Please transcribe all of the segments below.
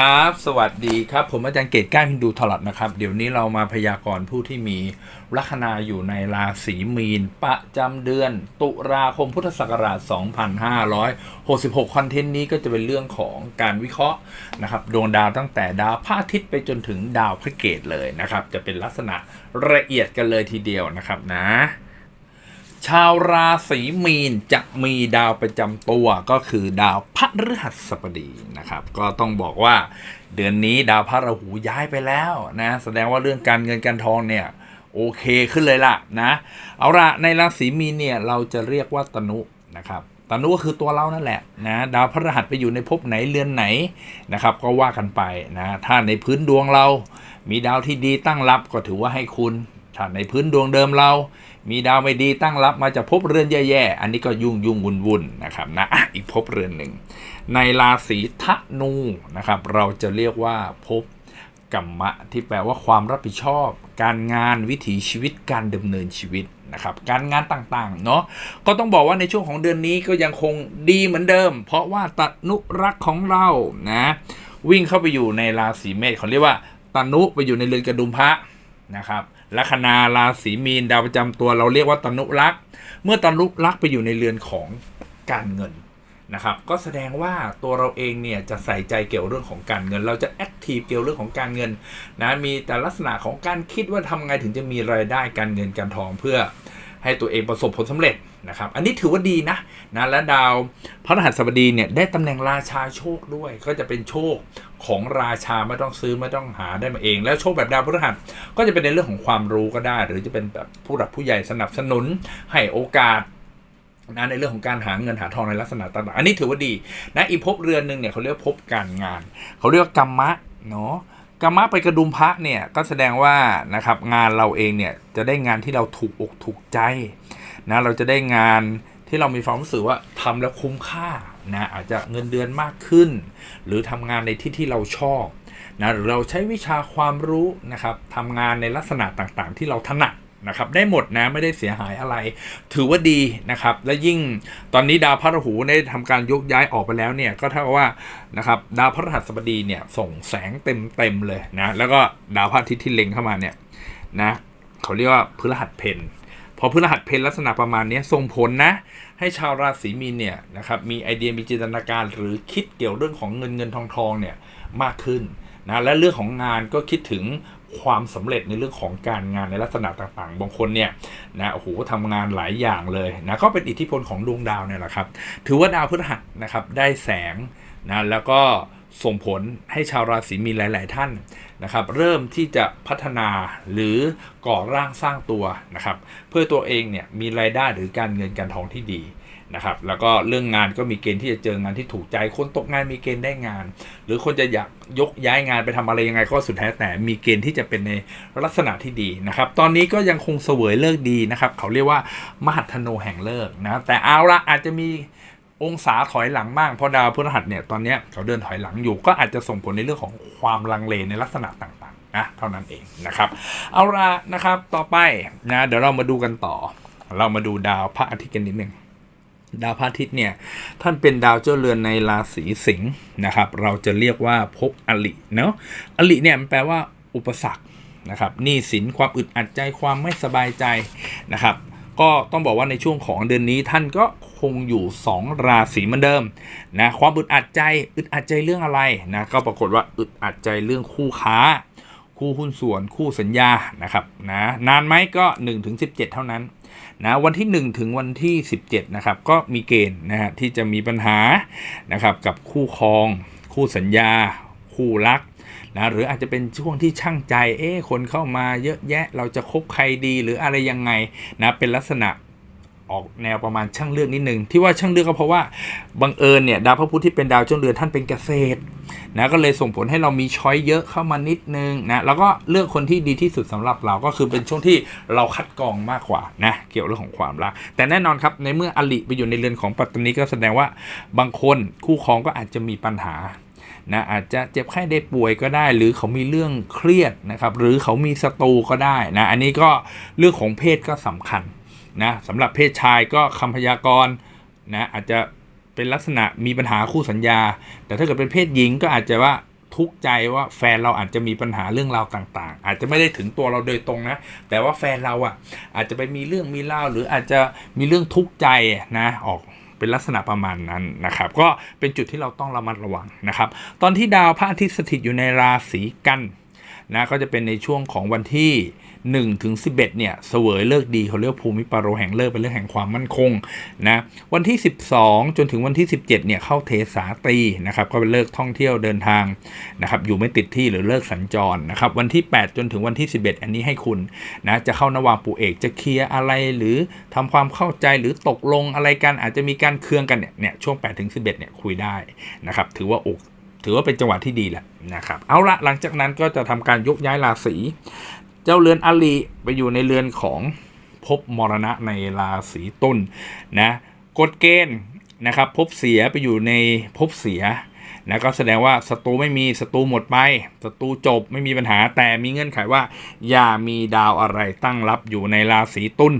ครับ สวัสดีครับ ผมอาจารย์เกตก้านพินดูทลอดนะครับ เดี๋ยวนี้เรามาพยากรณ์ผู้ที่มีลัคนาอยู่ในราศีมีน ประจำเดือน ตุลาคมพุทธศักราช 2566 คอนเทนต์นี้ก็จะเป็นเรื่องของการวิเคราะห์นะครับดวงดาวตั้งแต่ดาวพระอาทิตย์ไปจนถึงดาวพระเกตเลยนะครับ จะเป็นลักษณะละเอียดกันเลยทีเดียวนะครับนะ ชาวราศีมีนจะมีดาวประจำตัวก็คือดาวพฤหัสบดีนะครับ ก็ต้องบอกว่าเดือนนี้ดาวพระราหูย้ายไปแล้วนะแสดงว่าเรื่องการเงินการทองเนี่ยโอเคขึ้นเลยล่ะนะเอาละในราศีมีนเนี่ยเราจะเรียกว่าตนุนะครับตนุก็คือตัวเรานั่นแหละนะดาวพฤหัสไปอยู่ในภพไหนเรือนไหนนะครับ ก็ว่ากันไปนะถ้าในพื้นดวงเรา มีดาวที่ดีตั้งรับก็ถือว่าให้คุณ ถ้าในพื้นดวงเดิมเรา มีดาวไม่ดีตั้งรับมาจากภพเรือนแย่ๆ อันนี้ก็ยุ่งยุ่งวุ่นวุ่นนะครับนะอีกภพเรือนหนึ่ง ในราศีธนูนะครับ เราจะเรียกว่าภพกัมมะ ที่แปลว่าความรับผิดชอบ การงานวิถีชีวิตการดำเนินชีวิตนะครับการงานต่างๆ เนาะก็ต้องบอกว่าในช่วงของเดือนนี้ก็ยังคงดีเหมือนเดิม เพราะว่าตนุรักของเรานะวิ่งเข้าไปอยู่ในราศีเมษเขาเรียกว่าตนุไปอยู่ในเรือนกระดุมพระนะครับ ลัคนาราศีมีนดาวประจำตัวเราเรียกว่าตนุรักษ์เมื่อตนุรักษ์ไปอยู่ในเรือนของการเงินนะครับก็แสดงว่าตัวเราเองเนี่ยจะใส่ใจเกี่ยวเรื่องของการเงิน เราจะแอคทีฟเกี่ยวเรื่องของการเงินนะมีแต่ลักษณะของการคิดว่าทำไงถึงจะมีรายได้การเงินการทองเพื่อให้ตัวเองประสบผลสำเร็จ นะครับ อันนี้ถือว่าดีนะนะและดาวพระรหัสบดีเนี่ยได้ตำแหน่งราชาโชคด้วย ก็จะเป็นโชคของราชาไม่ต้องซื้อไม่ต้องหาได้มาเอง แล้วโชคแบบดาวพฤหัสก็จะเป็นในเรื่องของความรู้ก็ได้ หรือจะเป็นแบบผู้หลักผู้ใหญ่สนับสนุนให้โอกาสนะในเรื่องของการหาเงินหาทองในลักษณะต่างๆ อันนี้ถือว่าดีนะอีกภพเรือนหนึ่งเนี่ยเขาเรียกว่าภพการงาน เขาเรียกว่ากรรมะเนาะกรรมะไปกระดุมพระเนี่ยก็แสดงว่านะครับงานเราเองเนี่ยจะได้งานที่เราถูกอกถูกใจ นะเราจะได้งานที่เรามีความรู้สึกว่าทำแล้วคุ้มค่านะอาจจะเงินเดือนมากขึ้น หรือทำงานในที่ที่เราชอบนะหรือเราใช้วิชาความรู้นะครับทำงานในลักษณะต่างๆ ที่เราถนัดนะครับได้หมดนะไม่ได้เสียหายอะไร ถือว่าดีนะครับ และยิ่งตอนนี้ดาวพระราหูได้ทำการยกย้ายออกไปแล้วเนี่ยก็เท่ากับว่านะครับดาวพระรหัสบดีเนี่ยส่งแสงเต็มๆเลยนะแล้วก็ดาวพระอาทิตย์ที่เล็งเข้ามาเนี่ยนะเขาเรียกว่าพฤหัสเพน พอพฤหัสเพนลักษณะประมาณนี้ส่งผลนะ ให้ชาวราศีมีนเนี่ยนะครับมีไอเดียมีจินตนาการหรือคิดเกี่ยวเรื่องของเงินเงินทองทองเนี่ยมากขึ้นนะและเรื่องของงานก็คิดถึงความสำเร็จในเรื่องของการงานในลักษณะต่างๆ บางคนเนี่ยนะโอ้โหทำงานหลายอย่างเลยนะก็เป็นอิทธิพลของดวงดาวเนี่ยแหละครับ ถือว่าดาวพฤหัสนะครับได้แสงนะแล้วก็ส่งผลให้ชาวราศีมีนหลาย ๆ ท่าน นะครับเริ่มที่จะพัฒนาหรือก่อร่างสร้างตัวนะครับเพื่อตัวเองเนี่ยมีรายได้หรือการเงินการทองที่ดีนะครับแล้วก็เรื่องงานก็มีเกณฑ์ที่จะเจองานที่ถูกใจ คนตกงานมีเกณฑ์ได้งาน หรือคนจะอยากยกย้ายงานไปทำอะไรยังไงก็สุดแท้แต่มีเกณฑ์ที่จะเป็นในลักษณะที่ดีนะครับ ตอนนี้ก็ยังคงเสวยเลิกดีนะครับ เขาเรียกว่ามหัทโนแห่งเลิกนะแต่เอาละอาจจะมี องศาถอยหลังบ้างเพราะดาวพฤหัสเนี่ยตอนนี้เขาเดินถอยหลังอยู่ ก็อาจจะส่งผลในเรื่องของความลังเลในลักษณะต่างๆนะเท่านั้นเองนะครับ เอาละนะครับต่อไปนะเดี๋ยวเรามาดูกันต่อ เรามาดูดาวพระอาทิตย์กันนิดหนึ่งดาวพระอาทิตย์เนี่ยท่านเป็นดาวเจ้าเรือนในราศีสิงห์นะครับ เราจะเรียกว่าภพอลิเนาะอลิเนี่ยมันแปลว่าอุปสรรคนะครับหนี้สินความอึดอัดใจความไม่สบายใจนะครับ ก็ต้องบอกว่าในช่วงของเดือนนี้ท่านก็คงอยู่ 2 ราศีเหมือนเดิมนะความอึดอัดใจอึดอัดใจเรื่องอะไรนะก็ปรากฏว่าอึดอัดใจเรื่องคู่ค้า คู่หุ้นส่วนคู่สัญญานะครับนะนานไหมก็1-17 เท่านั้นนะวันที่ 1 ถึงวันที่ 17นะครับก็มีเกณฑ์นะฮะที่จะมีปัญหานะครับกับคู่ครอง คู่สัญญา คู่รัก นะหรืออาจจะเป็นช่วงที่ช่างใจเอ๊ะคนเข้ามาเยอะแยะเราจะคบใครดีหรืออะไรยังไงนะเป็นลักษณะออกแนวประมาณช่างเลือกนิดนึงที่ว่าช่างเลือกก็เพราะว่าบังเอิญเนี่ยดาวพระพุธที่เป็นดาวจ้าเรือนท่านเป็นเกษตรนะก็เลยส่งผลให้เรามีช้อยเยอะเข้ามานิดนึงนะแล้วก็เลือกคนที่ดีที่สุดสำหรับเราก็คือเป็นช่วงที่เราคัดกรองมากกว่านะเกี่ยวเรื่องของความรักแต่แน่นอนครับในเมื่ออลิไปอยู่ในเรือนของปัตตานีก็แสดงว่าบางคนคู่ครองก็อาจจะมีปัญหา นะอาจจะเจ็บไข้ได้ป่วยก็ได้ หรือเขามีเรื่องเครียดนะครับหรือเขามีศัตรูก็ได้นะอันนี้ก็เรื่องของเพศก็สำคัญนะสำหรับเพศชายก็คำพยากรณ์นะอาจจะเป็นลักษณะมีปัญหาคู่สัญญา แต่ถ้าเกิดเป็นเพศหญิงก็อาจจะว่าทุกข์ใจว่าแฟนเราอาจจะมีปัญหาเรื่องราวต่างๆ อาจจะไม่ได้ถึงตัวเราโดยตรงนะ แต่ว่าแฟนเราอะอาจจะไปมีเรื่องมีเล่าหรืออาจจะมีเรื่องทุกข์ใจนะออก เป็นลักษณะประมาณนั้นนะครับ ก็เป็นจุดที่เราต้องระมัดระวังนะครับ ตอนที่ดาวพระอาทิตย์สถิตอยู่ในราศีกัน นะก็จะเป็นในช่วงของวันที่1ถึง11เนี่ยเสวยเลิกดีเขาเรียกภูมิปารโรแห่งเลิกเป็นเรื่องแห่งความมั่นคงนะวันที่ 12 จนถึงวันที่ 17เนี่ยเข้าเทสาตีนะครับก็เป็นเลิกท่องเที่ยวเดินทางนะครับอยู่ไม่ติดที่หรือเลิกสัญจรนะครับวันที่ 8 จนถึงวันที่ 11 อันนี้ให้คุณนะจะเข้านวางปูเอกจะเคลียร์อะไรหรือทำความเข้าใจหรือตกลงอะไรกันอาจจะมีการเคืองกันเนี่ยเนี่ยช่วง8ถึง11เนี่ยคุยได้นะครับถือว่าโอก ถือว่าเป็นจังหวะที่ดีแหละนะครับ เอาละหลังจากนั้นก็จะทำการยกย้ายราศี เจ้าเรือนอลีไปอยู่ในเรือนของภพมรณะในราศีตุลนะกฎเกณฑ์นะครับภพเสียไปอยู่ในภพเสียนะก็แสดงว่าศัตรูไม่มีศัตรูหมดไปศัตรูจบไม่มีปัญหาแต่มีเงื่อนไขว่า อย่ามีดาวอะไรตั้งรับอยู่ในราศีตุล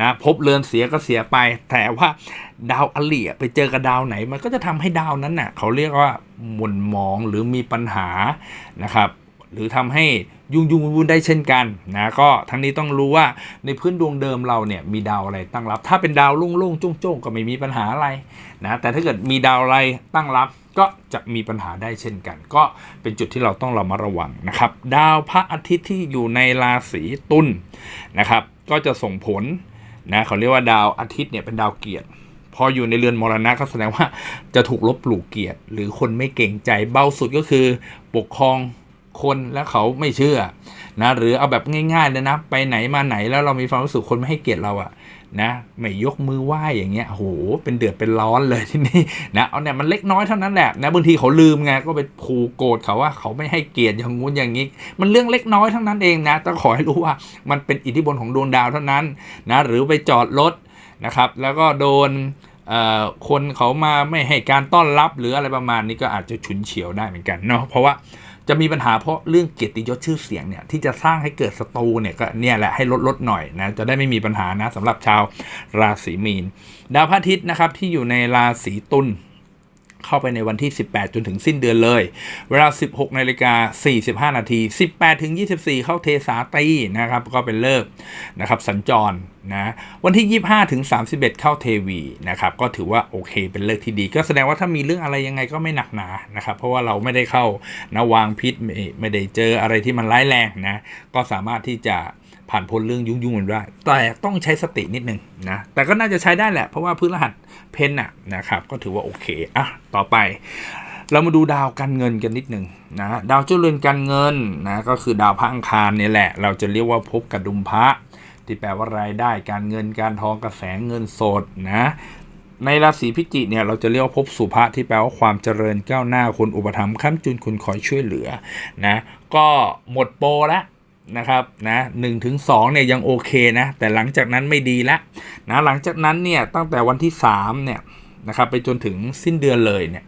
นะภพเรือนเสียก็เสียไป แต่ว่า ดาวอลีอะไปเจอกับดาวไหน มันก็จะทำให้ดาวนั้นน่ะเขาเรียกว่าหมุนมองหรือมีปัญหานะครับหรือทำให้ยุ่งยุ่งวุ่นๆได้เช่นกันนะก็ทั้งนี้ต้องรู้ว่าในพื้นดวงเดิมเราเนี่ยมีดาวอะไรตั้งรับ ถ้าเป็นดาวลุ่งลุ่งๆจ้งๆก็ไม่มีปัญหาอะไรนะแต่ถ้าเกิดมีดาวอะไรตั้งรับก็จะมีปัญหาได้เช่นกัน ก็เป็นจุดที่เราต้องเรามาระวังนะครับ ดาวพระอาทิตย์ที่อยู่ในราศีตุลนะครับ ก็จะส่งผลนะเขาเรียกว่าดาวอาทิตย์เนี่ยเป็นดาวเกียรติ พออยู่ในเรือนมรณะก็แสดงว่าจะถูกลบหลู่เกียรติ หรือคนไม่เก่งใจเบาสุดก็คือ ปกครองคนแล้วเขาไม่เชื่อนะหรือเอาแบบง่ายๆเลยนะ ไปไหนมาไหนแล้วเรามีความรู้สึกคนไม่ให้เกียรติเราอะนะไม่ยกมือไหว้อย่างเงี้ยโหเป็นเดือดเป็นร้อนเลยที่นี่นะเอาเนี่ยมันเล็กน้อยเท่านั้นแหละนะบางทีเขาลืมไงก็ไปผูกโกรธเขาว่าเขาไม่ให้เกียรติอย่างงู้นอย่างนี้ มันเรื่องเล็กน้อยทั้งนั้นเองนะต้องขอให้รู้ว่ามันเป็นอิทธิพลของดวงดาวเท่านั้นนะหรือไปจอดรถ นะครับ แล้วก็โดนคนเขามาไม่ให้การต้อนรับหรืออะไรประมาณนี้ก็อาจจะฉุนเฉียวได้เหมือนกันเนาะเพราะว่าจะมีปัญหาเพราะเรื่องเกียรติยศชื่อเสียงเนี่ยที่จะสร้างให้เกิดศัตรูเนี่ยก็เนี่ยแหละให้ลดลดหน่อยนะจะได้ไม่มีปัญหานะสำหรับชาวราศีมีน ดาวพระอาทิตย์นะครับที่อยู่ในราศีตุล เข้าไปในวันที่ 18 จนถึงสิ้นเดือนเลย เวลา 16นาฬิกา45 นาที 18 ถึง 24 เข้าเทสาตีนะครับ ก็เป็นเลิกนะครับ สัญจรนะวันที่ 25 ถึง 31 เข้าเทวีนะครับ ก็ถือว่าโอเคเป็นเลิกที่ดี ก็แสดงว่าถ้ามีเรื่องอะไรยังไงก็ไม่หนักหนานะครับ เพราะว่าเราไม่ได้เข้านะวางพิษไม่ไม่ได้เจออะไรที่มันร้ายแรงนะ ก็สามารถที่จะ ผ่านพ้นเรื่องยุ่งๆมันได้ แต่ต้องใช้สตินิดนึงนะ แต่ก็น่าจะใช้ได้แหละ เพราะว่าพื้นรหัสเพนน่ะนะครับ ก็ถือว่าโอเค อะ ต่อไป เรามาดูดาวการเงินกันนิดหนึ่งนะ ดาวเจ้าเรือนการเงินนะ ก็คือดาวพระอังคารเนี่ยแหละ เราจะเรียกว่าภพกระดุมพระ ที่แปลว่ารายได้การเงินการทองกระแสเงินสดนะในราศีพิจิกเนี่ยเราจะเรียกว่าภพสุภะที่แปลว่าความเจริญก้าวหน้าคนอุปถัมภ์ค้ำจุนคุณคอยช่วยเหลือนะก็หมดโปรแล้ว นะครับนะหนึ่งถึงสองเนี่ยยังโอเคนะแต่หลังจากนั้นไม่ดีแล้วนะหลังจากนั้นเนี่ยตั้งแต่วันที่สามเนี่ยนะครับไปจนถึงสิ้นเดือนเลยเนี่ย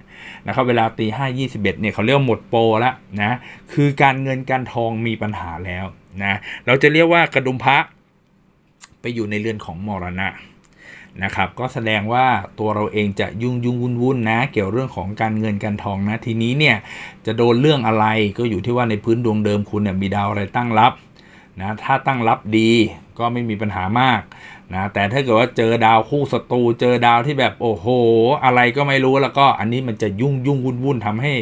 นะครับเวลาตีห้ายี่สิบเอ็ดเนี่ยเขาเรียกหมดโปรแล้วนะคือการเงินการทองมีปัญหาแล้วนะเราจะเรียกว่ากระดุมพระไปอยู่ในเรือนของมรณะ นะครับ ก็แสดงว่าตัวเราเองจะยุ่งยุ่งวุ่นวุ่นนะ เกี่ยวเรื่องของการเงินการทองนะ ทีนี้เนี่ยจะโดนเรื่องอะไรก็อยู่ที่ว่าในพื้นดวงเดิมคุณเนี่ยมีดาวอะไรตั้งรับนะถ้าตั้งรับดีก็ไม่มีปัญหามากนะแต่ถ้าเกิดว่าเจอดาวคู่ศัตรูเจอดาวที่แบบโอ้โห อะไรก็ไม่รู้แล้วก็อันนี้มันจะยุ่งยุ่งวุ่นวุ่นทำให้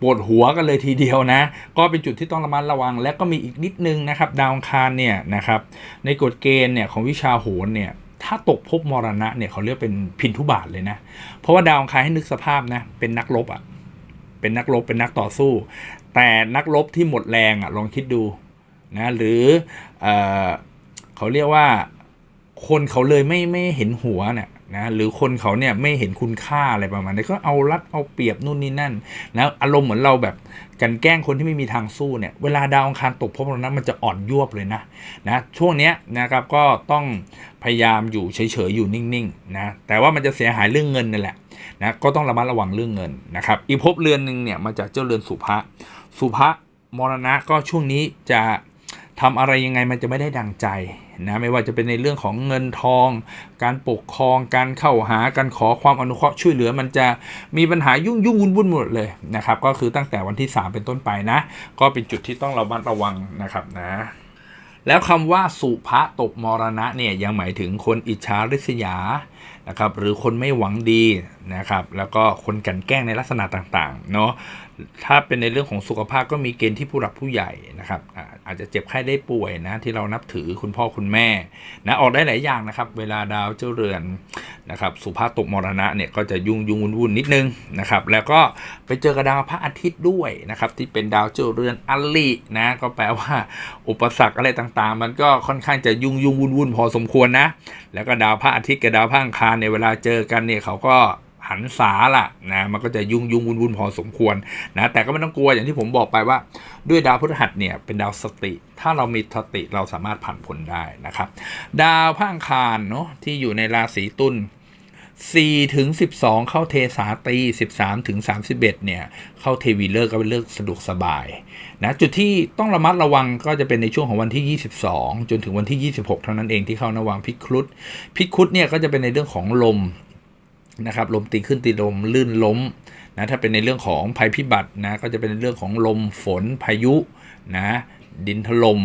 ปวดหัวกันเลยทีเดียวนะ ก็เป็นจุดที่ต้องระมัดระวัง และก็มีอีกนิดนึงนะครับ ดาวอังคารเนี่ยนะครับในกฎเกณฑ์เนี่ยของวิชาโหรเนี่ย ถ้าตกภพมรณะเนี่ยเขาเรียกเป็นพินทุบาทเลยนะ เพราะว่าดาวอังคารให้นึกสภาพนะ เป็นนักรบอะ่ะ เป็นนักรบเป็นนักต่อสู้ แต่นักรบที่หมดแรงอะ่ะลองคิดดูนะ หรือเออเขาเรียกว่าคนเขาเลยไม่ไม่เห็นหัวเนี่ยนะหรือคนเขาเนี่ยไม่เห็นคุณค่าอะไรประมาณนี้ก็เอารัดเอาเปรียบนู่นนี่นั่นนะอารมณ์เหมือนเราแบบ กันแกล้งคนที่ไม่มีทางสู้เนี่ยเวลาดาวอังคารตกภพมรณะมันจะอ่อนยวบเลยนะนะช่วงเนี้ยนะครับก็ต้องพยายามอยู่เฉยๆอยู่นิ่งๆนะแต่ว่ามันจะเสียหายเรื่องเงินนั่นแหละนะก็ต้องระมัดระวังเรื่องเงินนะครับอีกภพเรือนหนึ่งเนี่ยมาจากเจ้าเรือนสุภะสุภะมรณะก็ช่วงนี้จะทำอะไรยังไงมันจะไม่ได้ดังใจ นะไม่ว่าจะเป็นในเรื่องของเงินทอง การปกครองการเข้าหาการขอความอนุเคราะห์ช่วยเหลือมันจะมีปัญหายุ่งยุ่งวุ่นวุ่นหมดเลยนะครับก็คือตั้งแต่วันที่ 3 เป็นต้นไปนะ ก็เป็นจุดที่ต้องระมัดระวังนะครับนะแล้วคำว่าสุภะตกมรณะเนี่ยยังหมายถึงคนอิจฉาริษยา นะครับหรือคนไม่หวังดีนะครับแล้วก็คนกันแกล้งในลักษณะต่างๆเนาะถ้าเป็นในเรื่องของสุขภาพก็มีเกณฑ์ที่ผู้หลักผู้ใหญ่นะครับอาจจะเจ็บไข้ได้ป่วยนะที่เรานับถือคุณพ่อคุณแม่นะออกได้หลายอย่างนะครับ เวลาดาวเจ้าเรือนนะครับสุภาพตกมรณะเนี่ยก็จะยุ่งยุ่งวุ่นวุ่นนิดนึงนะครับแล้วก็ไปเจอกับดาวพระอาทิตย์ด้วยนะครับที่เป็นดาวเจ้าเรือนอลินะก็แปลว่าอุปสรรคอะไรต่างๆ มันก็ค่อนข้างจะยุ่งยุ่งวุ่นวุ่นพอสมควรนะแล้วก็ดาวพระอาทิตย์กับดาวพระอังคารเนี่ยเวลาเจอกันเนี่ยเขาก็หันษาล่ะนะมันก็จะยุ่งยุ่งวุ่นวุ่นพอสมควรนะแต่ก็ไม่ต้องกลัวอย่างที่ผมบอกไปว่า ด้วยดาวพฤหัสเนี่ยเป็นดาวสติ ถ้าเรามีสติเราสามารถผ่านพ้นได้นะครับ ดาวพระอังคารเนาะที่อยู่ในราศีตุล 4ถึง12 เข้าเทสาตี13ถึง31เนี่ยเข้าเทวีเลิกษ์ก็เป็นเลิกสะดวกสบายนะจุดที่ต้องระมัดระวังก็จะเป็นในช่วงของวันที่ 22 จนถึงวันที่ 26 เท่านั้นเองที่เข้านวังพิครุฑพิครุฑเนี่ยก็จะเป็นในเรื่องของลมนะครับลมตีขึ้นตีลมลื่นล้มนะถ้าเป็นในเรื่องของภัยพิบัตินะก็จะเป็นในเรื่องของลมฝนพายุนะดินถล่ม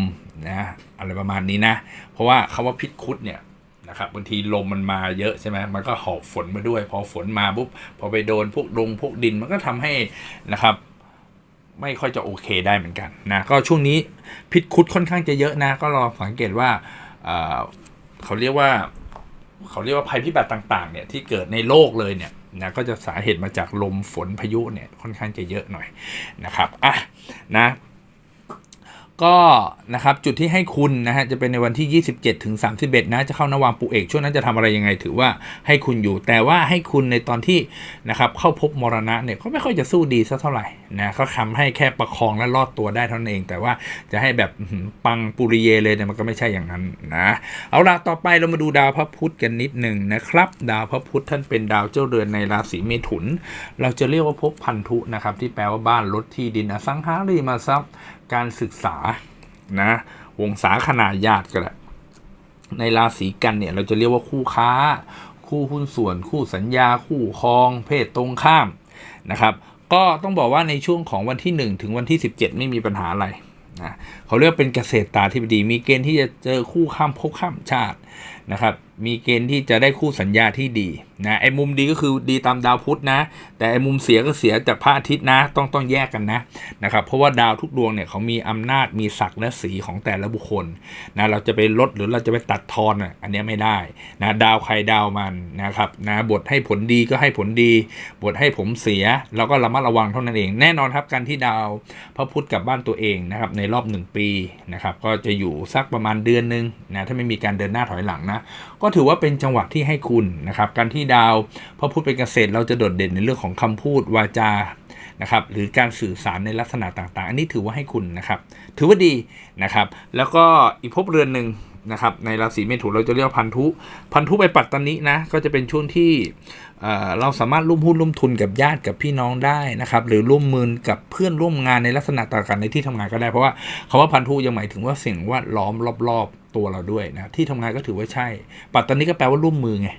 นะอะไรประมาณนี้นะ เพราะว่าคำว่าพิษคุดเนี่ย นะครับบางทีลมมันมาเยอะใช่ไหมมันก็หอบฝนมาด้วย พอฝนมาปุ๊บพอไปโดนพวกดงพวกดินมันก็ทำให้นะครับไม่ค่อยจะโอเคได้เหมือนกันนะก็ช่วงนี้พิษคุดค่อนข้างจะเยอะนะ ก็ลองสังเกตว่าเเขาเรียกว่าเขาเรียกว่าภัยพิบัติต่างๆเนี่ยที่เกิดในโลกเลยเนี่ยนะก็จะสาเหตุมาจากลมฝนพายุเนี่ยค่อนข้างจะเยอะหน่อยนะครับอะนะ ก็นะครับจุดที่ให้คุณนะฮะจะเป็นในวันที่ 27ถึง31 นะจะเข้านวางปุเอกช่วงนั้นจะทำอะไรยังไงถือว่าให้คุณอยู่ แต่ว่าให้คุณในตอนที่นะครับเข้าพบมรณะเนี่ยก็ไม่ค่อยจะสู้ดีสักเท่าไหร่นะเขาทำให้แค่ประคองและรอดตัวได้เท่านั้นเอง แต่ว่าจะให้แบบปังปุริเยเลยเนี่ยมันก็ไม่ใช่อย่างนั้นนะเอาละต่อไปเรามาดูดาวพระพุธกันนิดหนึ่งนะครับ ดาวพระพุธท่านเป็นดาวเจ้าเรือนในราศีเมถุน เราจะเรียกว่าภพพันธุนะครับที่แปลว่าบ้านรถที่ดินอสังหาริมทรัพย์ การศึกษานะวงศาคณาญาติก็แหละในราศีกันเนี่ยเราจะเรียกว่าคู่ค้า คู่หุ้นส่วน คู่สัญญา คู่ครอง เพศตรงข้ามนะครับ ก็ต้องบอกว่าในช่วงของวันที่ 1 ถึงวันที่ 17 ไม่มีปัญหาอะไรนะเขาเรียกว่าเป็นเกษตรตาธิบดี มีเกณฑ์ที่จะเจอคู่ข้ามภพข้ามชาตินะครับ มีเกณฑ์ที่จะได้คู่สัญญาที่ดีนะไอ้มุมดีก็คือดีตามดาวพุธนะ แต่ไอ้มุมเสียก็เสียจากพระอาทิตย์นะ ต้องต้องแยกกันนะนะครับเพราะว่าดาวทุกดวงเนี่ยเขามีอำนาจมีศักดิ์และสีของแต่ละบุคคลนะเราจะไปลดหรือเราจะไปตัดทอนอะอันนี้ไม่ได้นะดาวใครดาวมันนะครับนะบทให้ผลดีก็ให้ผลดี บทให้ผมเสียเราก็ระมัดระวังเท่านั้นเอง แน่นอนครับการที่ดาวพระพุธกลับบ้านตัวเองนะครับในรอบ 1 ปีนะครับก็จะอยู่สักประมาณเดือนหนึงนะถ้าไม่มีการเดินหน้าถอยหลังนะก็ถือว่าเป็นจังหวะที่ให้คุณนะครับการที่ดาวพระพุธเป็นเกษตรเราจะโดดเด่นในเรื่องของคำพูดวาจานะครับหรือการสื่อสารในลักษณะต่างๆ อันนี้ถือว่าให้คุณนะครับ ถือว่าดีนะครับ แล้วก็อีกภพเรือนหนึ่งนะครับในราศีเมถุนเราจะเรียกพันธุ พันธุไปปัตตานินะก็จะเป็นช่วงที่ เราสามารถร่วมหุ้นร่วมทุนกับญาติกับพี่น้องได้นะครับ หรือร่วมมือกับเพื่อนร่วมงานในลักษณะต่างๆในที่ทำงานก็ได้ เพราะว่าคำว่าพันธุยังหมายถึงว่าสิ่งแวดล้อมรอบๆตัวเราด้วยนะที่ทำงานก็ถือว่าใช่ ปัตตานิก็แปลว่าร่วมมือไง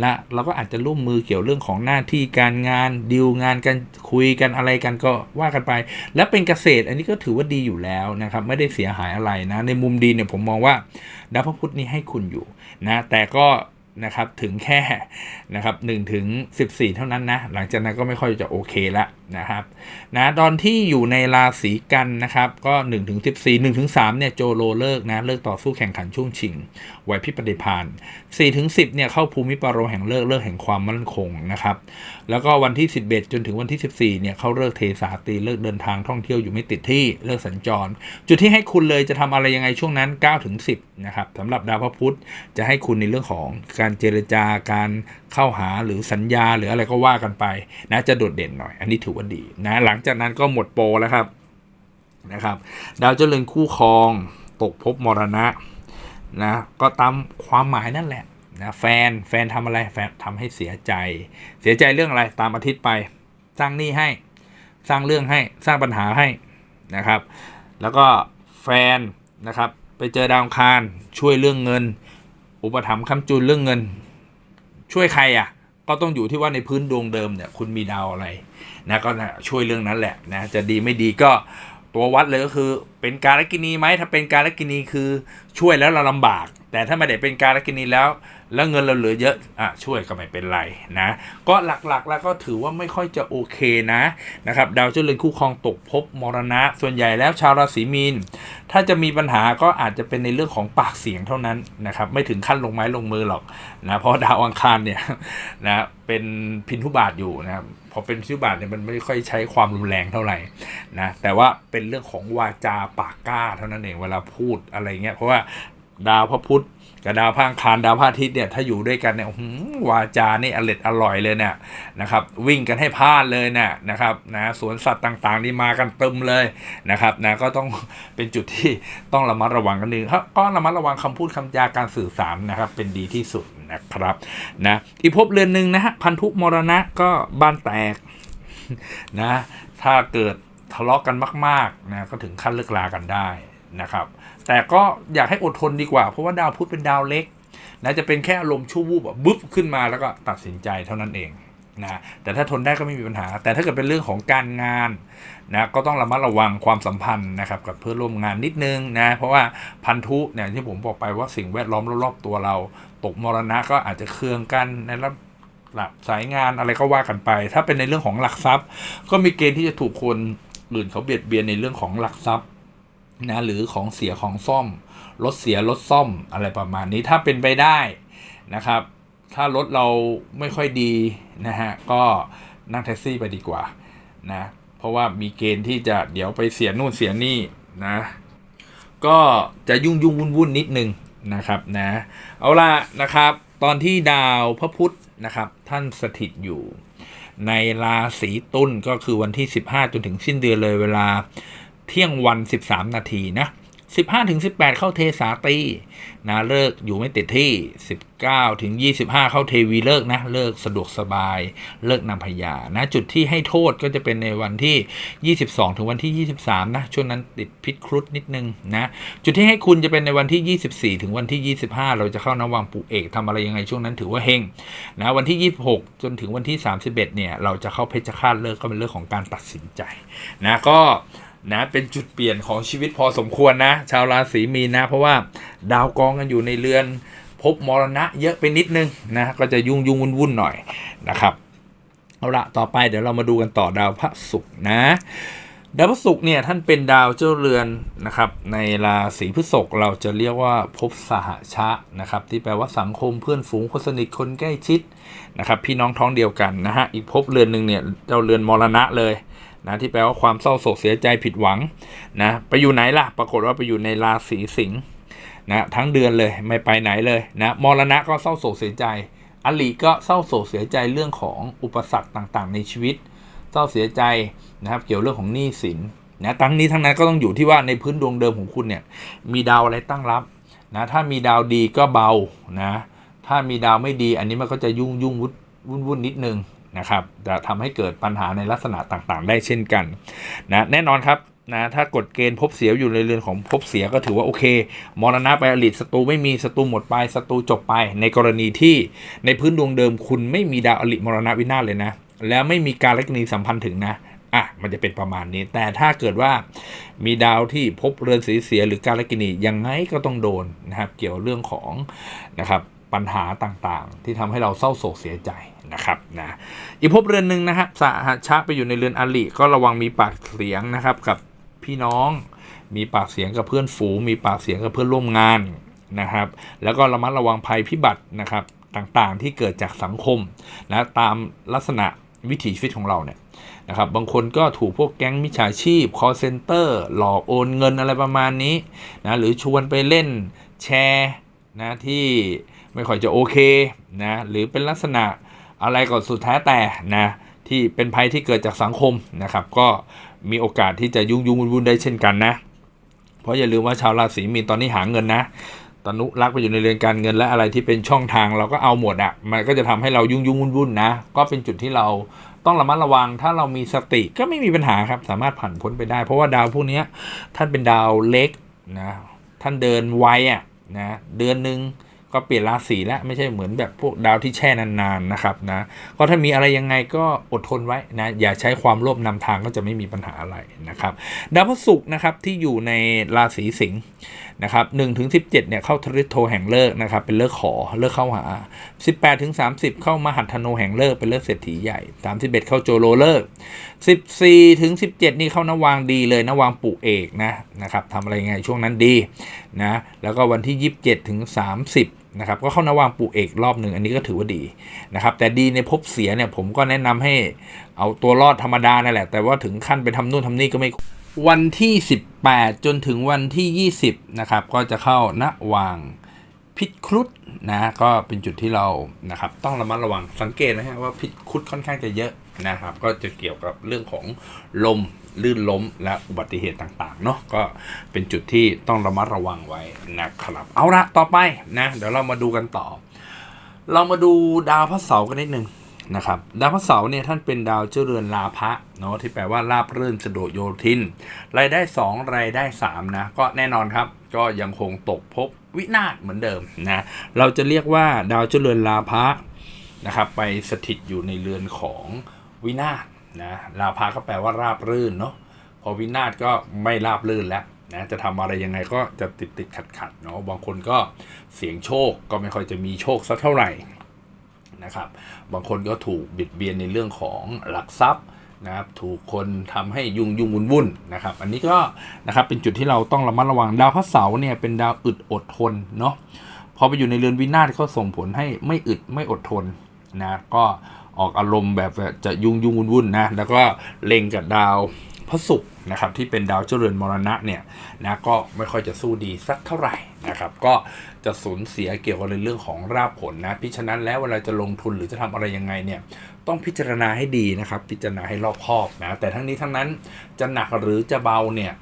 และเราก็อาจจะร่วมมือเกี่ยวเรื่องของหน้าที่การงานดีลงานกันคุยกันอะไรกันก็ว่ากันไป และเป็นเกษตรอันนี้ก็ถือว่าดีอยู่แล้วนะครับไม่ได้เสียหายอะไรนะ ในมุมดีเนี่ยผมมองว่าดาวพระพุธนี่ให้คุณอยู่นะแต่ก็ นะครับถึงแค่นะครับ1ถึง14 เท่านั้นนะ หลังจากนั้นก็ไม่ค่อยจะโอเคละ นะครับนะตอนที่อยู่ในราศีกันนะครับก็1ถึง14 1ถึง3เนี่ยโจโลเลิกนะเลิกต่อสู้แข่งขันช่วงชิงไหวพิปฏิภาณ4ถึง10เนี่ยเข้าภูมิปรโรแห่งเลิกเลิกแห่งความมั่นคงนะครับแล้วก็วันที่ 11 จนถึงวันที่ 14เนี่ยเขาเลิกเทสาตีเลิกเดินทางท่องเที่ยวอยู่ไม่ติดที่เลิกสัญจร จุดที่ให้คุณเลยจะทำอะไรยังไงช่วงนั้น9ถึง10นะครับสำหรับดาวพระพุธจะให้คุณในเรื่องของการเจรจาการเข้าหาหรือสัญญาหรืออะไรก็ว่ากันไปนะจะโดดเด่นหน่อย อันนี้ถือว่าดีนะหลังจากนั้นก็หมดโปรแล้วครับนะครับ ดาวเจริญคู่ครองตกภพมรณะนะก็ตามความหมายนั่นแหละนะแฟนแฟนทำอะไรแฟนทำให้เสียใจ เสียใจเรื่องอะไรตามอาทิตย์ไป สร้างหนี้ให้สร้างเรื่องให้สร้างปัญหาให้นะครับ แล้วก็แฟนนะครับ ไปเจอดาวคารช่วยเรื่องเงิน อุปถัมภ์ค้ำจุนเรื่องเงิน ช่วยใครอะ ก็ต้องอยู่ที่ว่าในพื้นดวงเดิมเนี่ยคุณมีดาวอะไรนะก็นะช่วยเรื่องนั้นแหละนะจะดีไม่ดีก็ตัววัดเลยก็คือเป็นการกินีไหมถ้าเป็นการกินีคือช่วยแล้วเราลำบาก แต่ถ้าไม่ได้เป็นการกินีแล้ว แล้วเงินเราเหลือเยอะอะช่วยก็ไม่เป็นไรนะ ก็หลักๆแล้วก็ถือว่าไม่ค่อยจะโอเคนะนะครับดาวเจ้าเรือนคู่ครองตกภพมรณะ ส่วนใหญ่แล้วชาวราศีมีน ถ้าจะมีปัญหาก็อาจจะเป็นในเรื่องของปากเสียงเท่านั้นนะครับไม่ถึงขั้นลงไม้ลงมือหรอกนะเพราะดาวอังคารเนี่ยนะเป็นพินทุบาทอยู่นะครับพอเป็นพินทุบาทเนี่ยมันไม่ค่อยใช้ความรุนแรงเท่าไหร่นะแต่ว่าเป็นเรื่องของวาจาปากกล้าเท่านั้นเองเวลาพูดอะไรเงี้ยเพราะว่า ดาวพระพุธกับดาวพระอังคารดาวพระอาทิตย์เนี่ยถ้าอยู่ด้วยกันเนี่ยอื้อหือวาจานี่อร่อยอร่อยเลยเนี่ยนะครับวิ่งกันให้พลาดเลยเนี่ยนะครับนะสวนสัตว์ต่างๆนี่มากันเตึมเลยนะครับนะก็ต้องเป็นจุดที่ต้องระมัดระวังกันนึงครับก็ระมัดระวังคำพูดคำจาการสื่อสารนะครับเป็นดีที่สุดนะครับนะอีกภพเรือนหนึ่งนะฮะพันธุมรณะก็บ้านแตกนะถ้าเกิดทะเลาะกันมากๆนะก็ถึงขั้นเลิกลากันได้นะครับ แต่ก็อยากให้อดทนดีกว่า เพราะว่าดาวพุธเป็นดาวเล็กนะจะเป็นแค่อารมณ์ชั่ววูบแบบบึ๊บขึ้นมาแล้วก็ตัดสินใจเท่านั้นเองนะแต่ถ้าทนได้ก็ไม่มีปัญหา แต่ถ้าเกิดเป็นเรื่องของการงานนะก็ต้องระมัดระวังความสัมพันธ์นะครับกับเพื่อนร่วมงานนิดนึงนะเพราะว่าพันธุเนี่ยที่ผมบอกไปว่าสิ่งแวดล้อมรอบๆตัวเรา ตกมรณะก็อาจจะเคืองกันในระดับสายงานอะไรก็ว่ากันไป ถ้าเป็นในเรื่องของหลักทรัพย์ ก็มีเกณฑ์ที่จะถูกคนอื่นเขาเบียดเบียนในเรื่องของหลักทรัพย์ นะหรือของเสียของซ่อมรถเสียรถซ่อมอะไรประมาณนี้ถ้าเป็นไปได้นะครับ ถ้ารถเราไม่ค่อยดีนะฮะก็นั่งแท็กซี่ไปดีกว่านะเพราะว่ามีเกณฑ์ที่จะเดี๋ยวไปเสียนู่นเสียนี่นะก็จะยุ่งยุ่งวุ่นวุ่นนิดนึงนะครับนะเอาละนะครับ ตอนที่ดาวพระพุธนะครับ ท่านสถิตอยู่ในราศีตุลก็คือวันที่ 15 จนถึงสิ้นเดือนเลยเวลา เที่ยงวัน 13 นาทีนะ15ถึง18 เข้าเทสาตีนะเลิกอยู่ไม่ติดที่ 19ถึง25 เข้าเทวีเลิกนะ เลิกสะดวกสบายเลิกนำพยานะ จุดที่ให้โทษก็จะเป็นในวันที่ 22 ถึงวันที่ 23 นะ ช่วงนั้นติดพิษครุฑนิดนึงนะ จุดที่ให้คุณจะเป็นในวันที่ 24 ถึงวันที่ 25 เราจะเข้านวังปูเอกทำอะไรยังไงช่วงนั้นถือว่าเฮงนะวันที่ 26 จนถึงวันที่ 31 เนี่ย เราจะเข้าเพชฌฆาตเลิกก็เป็นเรื่องของการตัดสินใจนะก็ นะเป็นจุดเปลี่ยนของชีวิตพอสมควรนะ ชาวราศีมีนนะ เพราะว่าดาวกองกันอยู่ในเรือน พบมรณะเยอะไปนิดนึงนะก็จะยุ่งยุ่งวุ่นวุ่นหน่อยนะครับเอาละต่อไปเดี๋ยวเรามาดูกันต่อดาวพระศุกร์นะ ดาวพระศุกร์เนี่ยท่านเป็นดาวเจ้าเรือนนะครับ ในราศีพฤษภเราจะเรียกว่าภพสหชะนะครับ ที่แปลว่าสังคมเพื่อนฝูงคนสนิทคนใกล้ชิดนะครับ พี่น้องท้องเดียวกันนะฮะอีกภพเรือนหนึ่งเนี่ยเจ้าเรือนมรณะเลย นะที่แปลว่าความเศร้าโศกเสียใจผิดหวังนะไปอยู่ไหนล่ะ ปรากฏว่าไปอยู่ในราศีสิงห์นะทั้งเดือนเลยไม่ไปไหนเลยนะมรณะก็เศร้าโศกเสียใจ อลิก็เศร้าโศกเสียใจเรื่องของอุปสรรคต่างๆ ในชีวิต เศร้าเสียใจนะครับเกี่ยวเรื่องของหนี้สินนะทั้งนี้ทั้งนั้นก็ต้องอยู่ที่ว่าในพื้นดวงเดิมของคุณเนี่ยมีดาวอะไรตั้งรับนะถ้ามีดาวดีก็เบานะถ้ามีดาวไม่ดีอันนี้มันก็จะยุ่งยุ่งวุ่นวุ่นนิดนึง นะครับจะทำให้เกิดปัญหาในลักษณะต่างๆ ได้เช่นกันนะแน่นอนครับนะถ้ากฎเกณฑ์ภพเสียอยู่ในเรือนของภพเสียก็ถือว่าโอเค มรณะไปอลิศัตรูไม่มีศัตรูหมดไปศัตรูจบไป ในกรณีที่ในพื้นดวงเดิมคุณไม่มีดาวอลิมรณะวินาศเลยนะ แล้วไม่มีการลักนีสัมพันธ์ถึงนะอะมันจะเป็นประมาณนี้ แต่ถ้าเกิดว่ามีดาวที่พบเรือนสีเสียหรือการลักนียังไงก็ต้องโดนนะครับ เกี่ยวเรื่องของนะครับ ปัญหาต่างๆ ที่ทำให้เราเศร้าโศกเสียใจนะครับนะอีกภพเรือนหนึ่งนะครับสหชะไปอยู่ในเรือนอลิก็ระวังมีปากเสียงนะครับกับพี่น้องมีปากเสียงกับเพื่อนฝูงมีปากเสียงกับเพื่อนร่วมงานนะครับ แล้วก็ระมัดระวังภัยพิบัตินะครับต่างๆ ที่เกิดจากสังคมนะตามลักษณะวิถีชีวิตของเราเนี่ยนะครับบางคนก็ถูกพวกแก๊งมิจฉาชีพ call center หลอกโอนเงินอะไรประมาณนี้นะหรือชวนไปเล่นแชร์นะที่ ไม่ค่อยจะโอเคนะหรือเป็นลักษณะอะไรก็สุดแท้แต่นะที่เป็นภัยที่เกิดจากสังคมนะครับ ก็มีโอกาสที่จะยุ่งยุ่งวุ่นวุ่นได้เช่นกันนะ เพราะอย่าลืมว่าชาวราศีมีนตอนนี้หาเงินนะตนุรักไปอยู่ในเรือนการเงินและอะไรที่เป็นช่องทางเราก็เอาหมดอะ่ะมันก็จะทำให้เรายุ่งยุ่งวุ่นวุ่นนะ ก็เป็นจุดที่เราต้องระมัดระวัง ถ้าเรามีสติก็ไม่มีปัญหาครับ สามารถผ่านพ้นไปได้ เพราะว่าดาวพวกนี้ท่านเป็นดาวเล็กนะท่านเดินไวอะนะเดือนหนึ่ง ก็เปลี่ยนราศีแล้วไม่ใช่เหมือนแบบพวกดาวที่แช่นานๆนะครับนะก็ถ้ามีอะไรยังไงก็อดทนไว้นะอย่าใช้ความโลภนำทางก็จะไม่มีปัญหาอะไรนะครับดาวพฤหัสนะครับที่อยู่ในราศีสิงห์นะครับ1ถึง17เจ็ดเนี่ยเข้าทริโทแห่งเลิกนะครับเป็นเลิกขอเลิกเข้าหา18ถึง30เข้ามหัตถโนแห่งเลิกเป็นเลิกเศรษฐีใหญ่31เอ็ดเข้าโจโลเลิก14ถึง17นี่เข้านวางดีเลยนวางปู่เอกนะนะครับทำอะไรยังไงช่วงนั้นดีนะแล้วก็วันที่27ถึง30 นะครับก็เข้านวางปู่เอกรอบหนึ่งอันนี้ก็ถือว่าดีนะครับแต่ดีในภพเสียเนี่ยผมก็แนะนำให้เอาตัวรอดธรรมดานั่นแหละ แต่ว่าถึงขั้นไปทำนู่นทำนี่ก็ไม่วันที่ 18 จนถึงวันที่ 20นะครับก็จะเข้านวางพิษครุฑนะก็เป็นจุดที่เรานะครับต้องระมัดระวังสังเกตนะฮะว่าพิษครุฑค่อนข้างจะเยอะนะครับก็จะเกี่ยวกับเรื่องของลม ลื่นล้มและอุบัติเหตุต่างๆเนาะก็เป็นจุดที่ต้องระมัดระวังไว้นะครับ เอาละต่อไปนะเดี๋ยวเรามาดูกันต่อ เรามาดูดาวพระเสาร์กันนิดนึงนะครับดาวพระเสาร์เนี่ยท่านเป็นดาวเจ้าเรือนลาภะเนาะที่แปลว่าราบรื่นสะดวกโยธิน รายได้ 2 รายได้ 3 นะ ก็แน่นอนครับ ก็ยังคงตกภพวินาศเหมือนเดิมนะ เราจะเรียกว่าดาวเจ้าเรือนลาภะนะครับไปสถิตอยู่ในเรือนของวินาศ นะลาภะก็แปลว่าราบรื่นเนาะพอวินาศก็ไม่ราบรื่นแล้วนะจะทำอะไรยังไงก็จะติดติดขัดขัดเนาะบางคนก็เสียงโชคก็ไม่ค่อยจะมีโชคสักเท่าไหร่นะครับ บางคนก็ถูกบิดเบียนในเรื่องของหลักทรัพย์นะครับถูกคนทำให้ยุ่งยุ่งวุ่นวุ่นนะครับ อันนี้ก็นะครับเป็นจุดที่เราต้องระมัดระวังดาวพระเสาร์เนี่ยเป็นดาวอึดอดทนเนาะพอไปอยู่ในเรือนวินาศก็ส่งผลให้ไม่อึดไม่อดทนนะก็ ออกอารมณ์แบบจะยุ่งยุ่งวุ่นวุ่นนะแล้วก็เล็งกับดาวพระศุกร์นะครับที่เป็นดาวเจริญมรณะเนี่ยนะก็ไม่ค่อยจะสู้ดีสักเท่าไหร่นะครับก็จะสูญเสียเกี่ยวกับเรื่องของรากผลนะพิฉะนั้นแล้วเวลาจะลงทุนหรือจะทำอะไรยังไงเนี่ยต้องพิจารณาให้ดีนะครับ พิจารณาให้รอบคอบนะแต่ทั้งนี้ทั้งนั้นจะหนักหรือจะเบาเนี่ย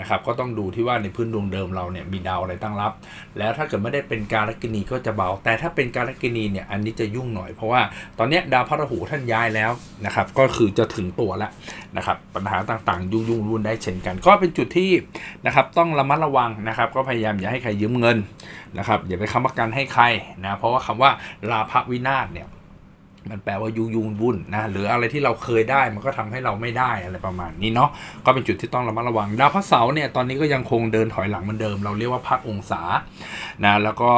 นะครับก็ต้องดูที่ว่าในพื้นดวงเดิมเราเนี่ยมีดาวอะไรตั้งรับ แล้วถ้าเกิดไม่ได้เป็นการกินีก็จะเบา แต่ถ้าเป็นการกินีเนี่ยอันนี้จะยุ่งหน่อยเพราะว่าตอนนี้ดาวพระราหูท่านย้ายแล้วนะครับก็คือจะถึงตัวแล้วนะครับปัญหาต่างๆ ยุ่งยุ่งวุ่นได้เช่นกัน ก็เป็นจุดที่นะครับต้องระมัดระวังนะครับก็พยายามอย่าให้ใครยืมเงินนะครับอย่าไปค้ำประกันให้ใครนะเพราะว่าคำว่าลาภวินาศเนี่ย มันแปลว่ายุ่งยุ่งวุ่นนะหรืออะไรที่เราเคยได้มันก็ทำให้เราไม่ได้อะไรประมาณนี้เนาะก็เป็นจุดที่ต้องระมัดระวังดาวพระเสาร์เนี่ยตอนนี้ก็ยังคงเดินถอยหลังเหมือนเดิม เราเรียกว่าพักองศานะแล้วก็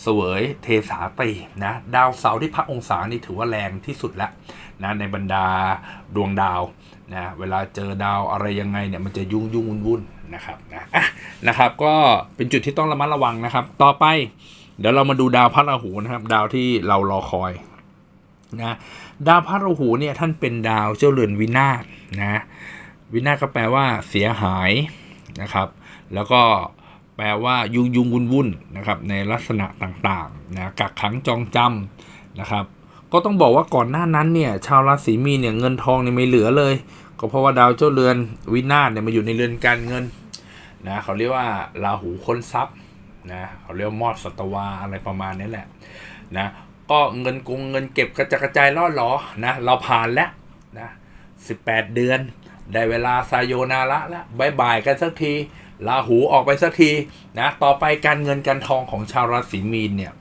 เสวยเทสาตีนะดาวเสาร์ที่พักองศานี่ถือว่าแรงที่สุดแล้วนะในบรรดาดวงดาวนะเวลาเจอดาวอะไรยังไงเนี่ยมันจะยุ่งยุ่งวุ่นวุ่นนะครับนะอะนะครับก็เป็นจุดที่ต้องระมัดระวังนะครับ ต่อไป เดี๋ยวเรามาดูดาวพระราหูนะครับ ดาวที่เรารอคอย นะดาวพระราหูเนี่ยท่านเป็นดาวเจ้าเรือนวินาศนะวินาศก็แปลว่าเสียหายนะครับ แล้วก็แปลว่ายุ่งยุ่งวุ่นวุ่นนะครับในลักษณะต่างๆนะกักขังจองจำนะครับ ก็ต้องบอกว่าก่อนหน้านั้นเนี่ยชาวราศีมีเนี่ยเงินทองเนี่ยไม่เหลือเลย ก็เพราะว่าดาวเจ้าเรือนวินาศเนี่ยมาอยู่ในเรือนการเงินนะเขาเรียกว่าราหูค้นทรัพย์นะเขาเรียกมอดสัตวาอะไรประมาณนี้แหละนะ ก็เงินกงเงินเก็บกระจกระจายล่อหลอนะเราผ่านแล้วนะสิบแปดเดือน ได้เวลาซายโยนาระแล้วบายบายกันสักทีลาหูออกไปสักทีนะต่อไปการเงินการทองของชาวราศีมีนเนี่ย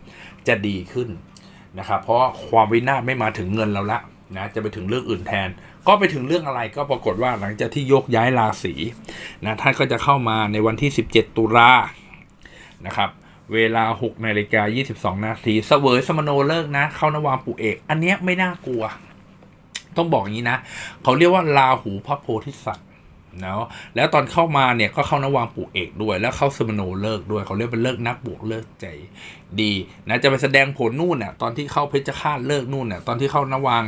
จะดีขึ้นนะครับเพราะความวินาศไม่มาถึงเงินเราละนะจะไปถึงเรื่องอื่นแทน ก็ไปถึงเรื่องอะไรก็ปรากฏว่าหลังจากที่ยกย้ายราศีนะท่านก็จะเข้ามาในวันที่ 17 ตุลานะครับ เวลา6นาฬิกา22 นาทีเสวยสมโนเลิกนะ เข้านวามปุเอก อันเนี้ยไม่น่ากลัว ต้องบอกอย่างนี้นะ เขาเรียกว่าราหูพระโพธิสัตว์เนาะแล้วตอนเข้ามาเนี่ยก็เข้านวามปุเอกด้วย แล้วเข้าสมโนเลิกด้วยเขาเรียกเป็นเลิกนักบวกเลิกใจดีนะจะไปแสดงผลนู่นน่ะตอนที่เข้าเพชฌฆาตเลิกนู่นน่ะตอนที่เข้านวาง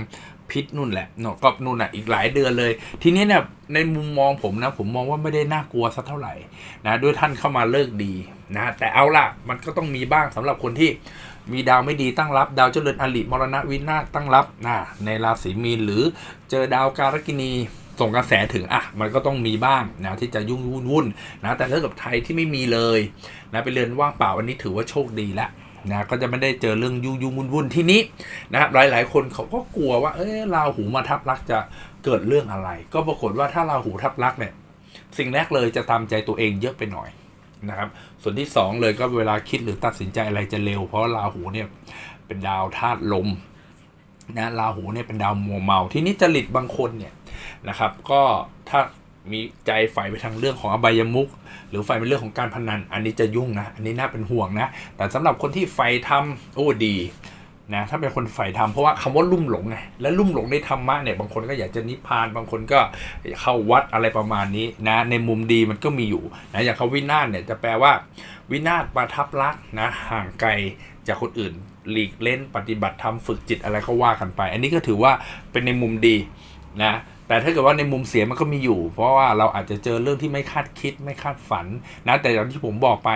พิษนู่นแหละเนาะก็นู่นน่ะอีกหลายเดือนเลย ทีนี้เนี่ยในมุมมองผมนะผมมองว่าไม่ได้น่ากลัวสักเท่าไหร่นะด้วยท่านเข้ามาเลิกดีนะแต่เอาล่ะมันก็ต้องมีบ้างสำหรับคนที่มีดาวไม่ดีตั้งรับ ดาวเจริญอลิมรณะวินาศตั้งรับนะในราศีมีนหรือเจอดาวการกินีส่งกระแสถึงอะมันก็ต้องมีบ้างนะที่จะยุ่งวุ่นวุ่นนะแต่ถ้ากับไทยที่ไม่มีเลยนะเป็นเรือนว่างเปล่าอันนี้ถือว่าโชคดีแล้ว นะก็จะไม่ได้เจอเรื่องยุ่งยุ่งวุ่นวุ่นที่นี้นะครับหลาย ๆ คนเขาก็กลัวว่าเออราหูมาทับลักจะเกิดเรื่องอะไร ก็ปรากฏว่าถ้าราหูทับลักเนี่ยสิ่งแรกเลยจะตามใจตัวเองเยอะไปหน่อยนะครับ ส่วนที่สองเลยก็เวลาคิดหรือตัดสินใจอะไรจะเร็ว เพราะราหูเนี่ยเป็นดาวธาตุลมนะราหูเนี่ยเป็นดาวมัวเมา ที่นี้จริตบางคนเนี่ยนะครับ ก็ถ้า มีใจใฝ่ไปทางเรื่องของอบายมุก หรือใฝ่เป็นเรื่องของการพนัน อันนี้จะยุ่งนะ อันนี้น่าเป็นห่วงนะ แต่สำหรับคนที่ใฝ่ทำโอ้ดีนะถ้าเป็นคนใฝ่ธรรมเพราะว่าคำว่าลุ่มหลงไงและลุ่มหลงในธรรมะเนี่ยบางคนก็อยากจะนิพพานบางคนก็เข้าวัดอะไรประมาณนี้นะในมุมดีมันก็มีอยู่นะอย่างคำวินาศเนี่ยจะแปลว่า วินาศประทับรักนะห่างไกลจากคนอื่น หลีกเล่นปฏิบัติธรรมฝึกจิตอะไรก็ว่ากันไป อันนี้ก็ถือว่าเป็นในมุมดีนะ แต่ถ้าเกิดว่าในมุมเสียมันก็มีอยู่ เพราะว่าเราอาจจะเจอเรื่องที่ไม่คาดคิดไม่คาดฝันนะแต่อย่างที่ผมบอกไป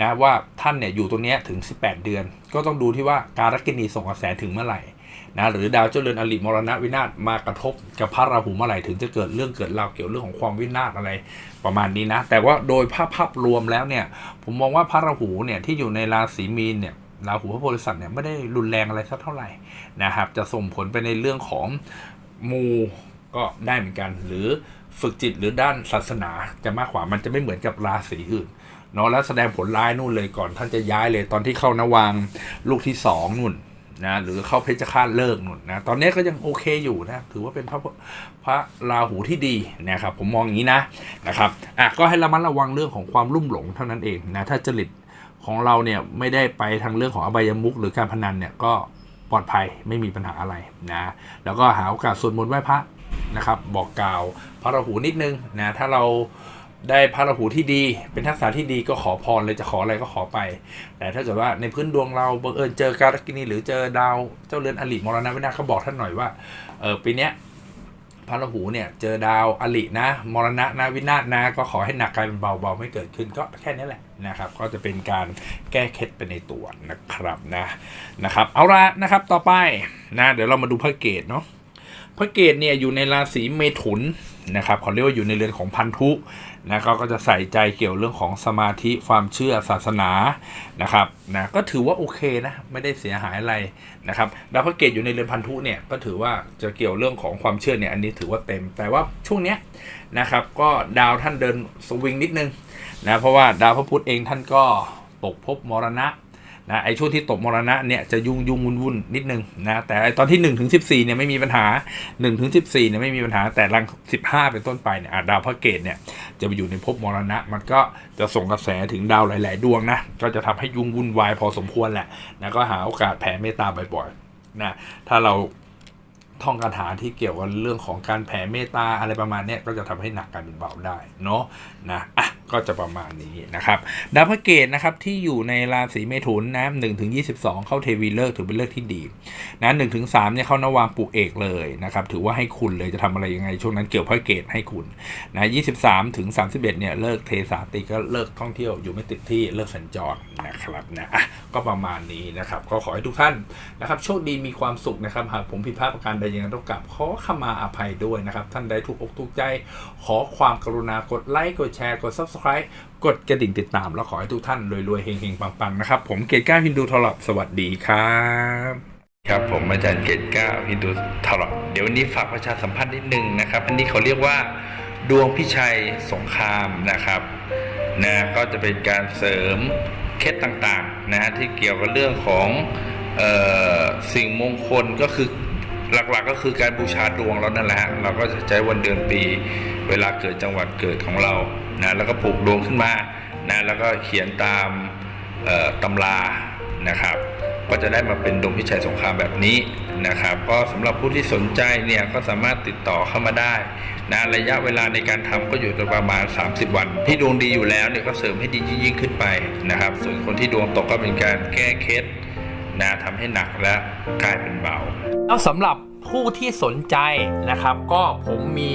นะว่าท่านเนี่ยอยู่ตรงนี้ถึง 18 เดือน ก็ต้องดูที่ว่าการรักินีส่งกระแสถึงเมื่อไหร่นะหรือดาวเจ้าเรือนอลิมรณะวินาศมากระทบกับพระราหูเมื่อไหร่ถึงจะเกิดเรื่องเกิดราวเกี่ยวเรื่องของความวินาศอะไรประมาณนี้นะ แต่ว่าโดยภาพภาพรวมแล้วเนี่ย ผมมองว่าพระราหูเนี่ยที่อยู่ในราศีมีนเนี่ยราหูพระโพธิสัตว์เนี่ยไม่ได้รุนแรงอะไรสักเท่าไหร่นะครับ จะส่งผลไปในเรื่องของมู ก็ได้เหมือนกัน หรือฝึกจิตหรือด้านศาสนาจะมากกว่ามันจะไม่เหมือนกับราศีอื่นเนาะแล้วแสดงผลร้ายนู่นเลยก่อนท่านจะย้ายเลยตอนที่เข้านวางลูกที่สองนู่นนะหรือเข้าเพชฌฆาตเลิกนู่นนะตอนนี้ก็ยังโอเคอยู่นะถือว่าเป็นพระพระราหูที่ดีนะครับผมมองอย่างนี้นะนะครับอะก็ให้ระมัดระวังเรื่องของความลุ่มหลงเท่านั้นเองนะถ้าจริตของเราเนี่ยไม่ได้ไปทางเรื่องของอบายมุกหรือการพนันเนี่ยก็ปลอดภัยไม่มีปัญหาอะไรนะแล้วก็หาโอกาสสวดมนต์ไหว้พระ นะครับบอกกล่าวพระราหูนิดนึงนะถ้าเราได้พระราหูที่ดี เป็นทักษะที่ดีก็ขอพรเลยจะขออะไรก็ขอไป แต่ถ้าเกิดว่าในพื้นดวงเราบังเอิญเจอการกินีหรือเจอดาวเจ้าเรือนอลิมรณะวินาศก็บอกท่านหน่อยว่าเออปีเนี้ยพระราหูเนี่ยเจอดาวอลินะ มรณะนะวินาศนะ ก็ขอให้หนักกลายเป็นเบาเบาไม่เกิดขึ้นก็แค่นี้แหละนะครับ ก็จะเป็นการแก้เคล็ดไปในตัวนะครับนะนะครับ เอาละนะครับต่อไปนะเดี๋ยวเรามาดูพระเกตเนาะ พระเกตเนี่ยอยู่ในราศีเมถุนนะครับเขาเรียกว่าอยู่ในเรือนของพันธุนะเขาก็จะใส่ใจเกี่ยวเรื่องของสมาธิความเชื่อศาสนานะครับนะก็ถือว่าโอเคนะไม่ได้เสียหายอะไรนะครับดาวพระเกตอยู่ในเรือนพันธุเนี่ยก็ถือว่าจะเกี่ยวเรื่องของความเชื่อเนี่ยอันนี้ถือว่าเต็ม แต่ว่าช่วงเนี้ยนะครับก็ดาวท่านเดินสวิงนิดนึงนะเพราะว่าดาวพระพุธเองท่านก็ตกภพมรณะ นะไอช่วงที่ตกมรณะเนี่ยจะยุ่งยุ่งวุ่นวุ่นนิดนึงนะแต่ตอนที่1นถึงสิเนี่ยไม่มีปัญหา1นถึงสิเนี่ยไม่มีปัญหาแต่หลัง 15 เป็นต้นไปเนี่ยดาวพระเกตเนี่ยจะไปอยู่ในภพมรณะ มันก็จะส่งกระแสถึงดาวหลาย ๆ ดวงนะก็จะทำให้ยุ่งวุ่นวายพอสมควรแหละนะก็หาโอกาสแผ่เมตตาบ่อยๆนะถ้าเราท่องคาถาที่เกี่ยวกับเรื่องของการแผ่เมตตาอะไรประมาณนี้ก็จะทำให้หนักกลายเป็นเบาได้เนาะนะอะก็จะประมาณนี้นะครับดาวพระเกตนะครับที่อยู่ในราศีเมถุนนะหนึ่งถึงยีเข้าเทวีเลิกถือเป็นเลิกที่ดีนะหนึ่งถึงสามเนี่ยเข้านวามปุเอกเลยนะครับถือว่าให้คุณเลยจะทำอะไรยังไงช่วงนั้นเกี่ยวพระเกตให้คุณนะยี่สิบสามถึงสามสิบเอ็ดเนี่ยเลิกเทสาติก็เลิกท่องเที่ยวอยู่ไม่ติดที่เลิกสัญจรนะครับนะก็ประมาณนี้นะครับก็ขอให้ทุกท่านนะครับโชคดีมีความสุขนะครับหากผมผิดพลาดประการใดยังไงต้องกลับขอขมาอภัยด้วยนะครับท่านใดถูกอกถูกใจ ขอความกรุณากดไลค์กดแชร์กด subscribe กดกระดิ่งติดตาม แล้วขอให้ทุกท่านรวยๆเฮงๆ ปังๆ นะครับ ผมเกตก้าฮินดูทอลบสวัสดีครับ ครับผมอาจารย์เกตก้าฮินดูทอลบเดี๋ยววันนี้ฝากประชาสัมพันธ์นิดนึงนะครับ อันนี้เขาเรียกว่าดวงพิชัยสงครามนะครับนะก็จะเป็นการเสริมเคล็ดต่างๆนะฮะที่เกี่ยวกับเรื่องของออสิ่งมงคลก็คือหลักๆก็คือการบูชาดวงเรานั่นแหละเราก็จะใช้วันเดือนปี เวลาเกิดจังหวัดเกิดของเรานะแล้วก็ปลูกดวงขึ้นมานะแล้วก็เขียนตามตำรานะครับ ก็จะได้มาเป็นดวงพิชัยสงครามแบบนี้นะครับ ก็สำหรับผู้ที่สนใจเนี่ยก็สามารถติดต่อเข้ามาได้นะระยะเวลาในการทำก็อยู่ประมาณ 30 วัน ที่ดวงดีอยู่แล้วเนี่ยก็เสริมให้ดียิ่งขึ้นไปนะครับ ส่วนคนที่ดวงตกก็เป็นการแก้เคล็ดนะทำให้หนักและกลายเป็นเบาแล้วสำหรับผู้ที่สนใจนะครับ ก็ผมมี